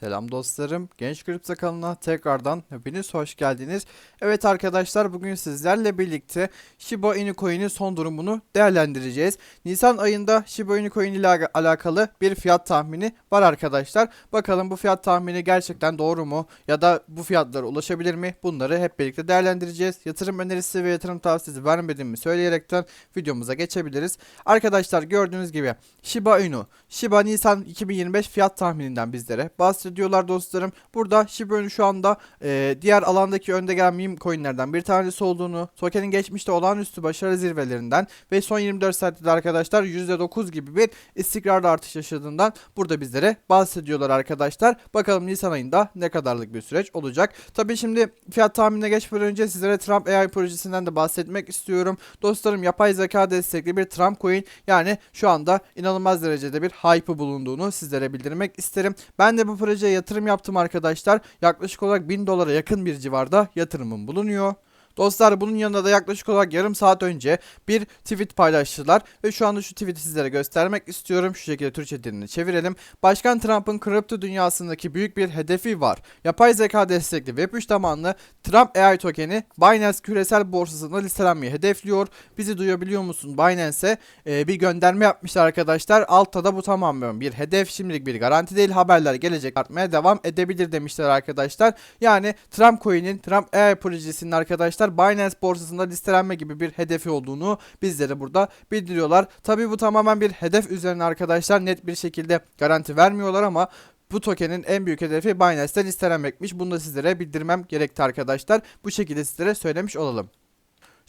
Selam dostlarım. Genç Kripto kanalına tekrardan hepiniz hoş geldiniz. Evet arkadaşlar bugün sizlerle birlikte Shiba Inu Coin'in son durumunu değerlendireceğiz. Nisan ayında Shiba Inu Coin ile ala- alakalı bir fiyat tahmini var arkadaşlar. Bakalım bu fiyat tahmini gerçekten doğru mu ya da bu fiyatlara ulaşabilir mi? Bunları hep birlikte değerlendireceğiz. Yatırım önerisi ve yatırım tavsiyesi vermediğimi söyleyerekten videomuza geçebiliriz. Arkadaşlar gördüğünüz gibi Shiba Inu, Shiba Nisan 2025 fiyat tahmininden bizlere bahsediyorlar dostlarım. Burada Shiba Inu şu anda e, diğer alandaki önde gelen meme coinlerden bir tanesi olduğunu, tokenin geçmişte olağanüstü başarı zirvelerinden ve son 24 saatte de arkadaşlar %9 gibi bir istikrarlı artış yaşadığından burada bizlere bahsediyorlar arkadaşlar. Bakalım Nisan ayında ne kadarlık bir süreç olacak. Tabii şimdi fiyat tahminine geçmeden önce sizlere Trump AI projesinden de bahsetmek istiyorum. Dostlarım yapay zeka destekli bir Trump coin yani şu anda inanılmaz derecede bir hype bulunduğunu sizlere bildirmek isterim. Ben de bu projeye yatırım yaptım arkadaşlar. Yaklaşık olarak 1000 dolara yakın bir civarda yatırımım bulunuyor. Dostlar bunun yanında da yaklaşık olarak yarım saat önce bir tweet paylaştılar ve şu anda şu tweet'i sizlere göstermek istiyorum. Şu şekilde Türkçe dilini çevirelim. Başkan Trump'ın kripto dünyasındaki büyük bir hedefi var. Yapay zeka destekli Web3 tabanlı Trump AI tokeni Binance küresel borsasında listelenmeyi hedefliyor. Bizi duyabiliyor musun Binance'e e, bir gönderme yapmışlar arkadaşlar. Altta da bu tamamen bir hedef. Şimdilik bir garanti değil. Haberler gelecek artmaya devam edebilir demişler arkadaşlar. Yani Trump Coin'in Trump AI projesinin arkadaşlar Binance borsasında listelenme gibi bir hedefi olduğunu bizlere burada bildiriyorlar. Tabi bu tamamen bir hedef üzerine arkadaşlar net bir şekilde garanti vermiyorlar ama bu tokenin en büyük hedefi Binance'te listelenmekmiş. Bunu da sizlere bildirmem gerekti arkadaşlar. Bu şekilde sizlere söylemiş olalım.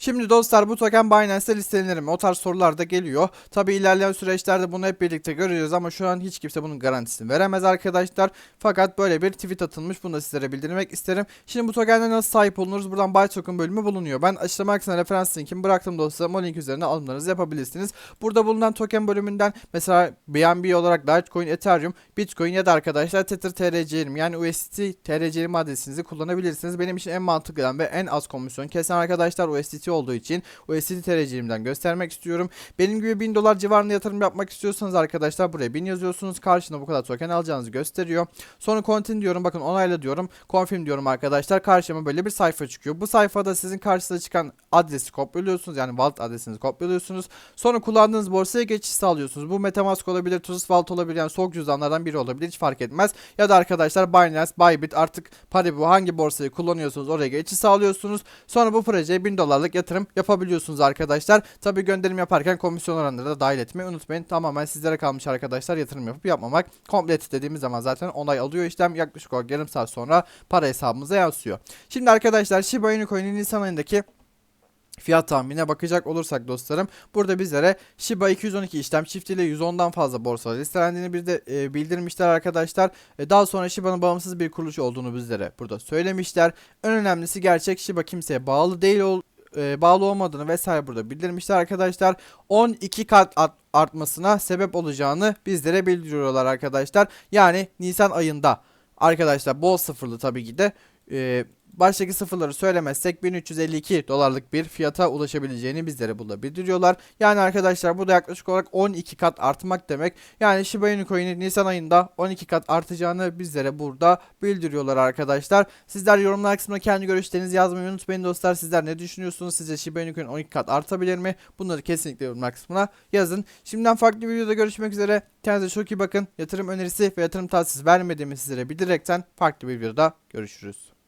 Şimdi dostlar bu token Binance'te listelenir mi? O tarz sorular da geliyor. Tabi ilerleyen süreçlerde bunu hep birlikte göreceğiz ama şu an hiç kimse bunun garantisini veremez arkadaşlar. Fakat böyle bir tweet atılmış. Bunu da sizlere bildirmek isterim. Şimdi bu tokene nasıl sahip olunuruz? Buradan Buy Token bölümü bulunuyor. Ben açıklama kısmına referans linkimi bıraktım dostlarım. O link üzerine alımlarınızı yapabilirsiniz. Burada bulunan token bölümünden mesela BNB olarak Litecoin, Ethereum, Bitcoin ya da arkadaşlar Tether TRC20 yani USDT TRC20 adresinizi kullanabilirsiniz. Benim için en mantıklı ve en az komisyon kesen arkadaşlar USDT olduğu için USDT TRC20'den göstermek istiyorum. Benim gibi 1000 dolar civarında yatırım yapmak istiyorsanız arkadaşlar buraya 1000 yazıyorsunuz. Karşına bu kadar token alacağınızı gösteriyor. Sonra continue diyorum. Bakın onayla diyorum. Confirm diyorum arkadaşlar. Karşıma böyle bir sayfa çıkıyor. Bu sayfada sizin karşınıza çıkan adresi kopyalıyorsunuz. Yani wallet adresinizi kopyalıyorsunuz. Sonra kullandığınız borsaya geçiş sağlıyorsunuz. Bu Metamask olabilir, Trust Wallet olabilir. Yani soğuk cüzdanlardan biri olabilir. Hiç fark etmez. Ya da arkadaşlar Binance, Bybit artık Paribu hangi borsayı kullanıyorsunuz oraya geçiş sağlıyorsunuz. Sonra bu projeye 1000 dolarlık yatırım yapabiliyorsunuz arkadaşlar. Tabi gönderim yaparken komisyon oranları da dahil etmeyi unutmayın. Tamamen sizlere kalmış arkadaşlar yatırım yapıp yapmamak. Komplet dediğimiz zaman zaten onay alıyor işlem. Yaklaşık olarak yarım saat sonra para hesabımıza yansıyor. Şimdi arkadaşlar Shiba Inu Coin'in Nisan ayındaki fiyat tahminine bakacak olursak dostlarım burada bizlere Shiba 212 işlem çiftiyle 110'dan fazla borsada listelendiğini bir de e, bildirmişler arkadaşlar. E, daha sonra Shiba'nın bağımsız bir kuruluş olduğunu bizlere burada söylemişler. En önemlisi gerçek Shiba kimseye bağlı değil ol, e, bağlı olmadığını vesaire burada bildirmişler arkadaşlar. 12 kat art- artmasına sebep olacağını bizlere bildiriyorlar arkadaşlar. Yani Nisan ayında arkadaşlar bol sıfırlı tabii ki de e, baştaki sıfırları söylemezsek 1352 dolarlık bir fiyata ulaşabileceğini bizlere burada bildiriyorlar. Yani arkadaşlar bu da yaklaşık olarak 12 kat artmak demek. Yani Shiba Inu coin'i Nisan ayında 12 kat artacağını bizlere burada bildiriyorlar arkadaşlar. Sizler yorumlar kısmına kendi görüşlerinizi yazmayı unutmayın dostlar. Sizler ne düşünüyorsunuz? Sizce Shiba Inu coin 12 kat artabilir mi? Bunları kesinlikle yorumlar kısmına yazın. Şimdiden farklı bir videoda görüşmek üzere. Kendinize çok iyi bakın. Yatırım önerisi ve yatırım tavsiyesi vermediğimi sizlere bildirerekten farklı bir videoda görüşürüz.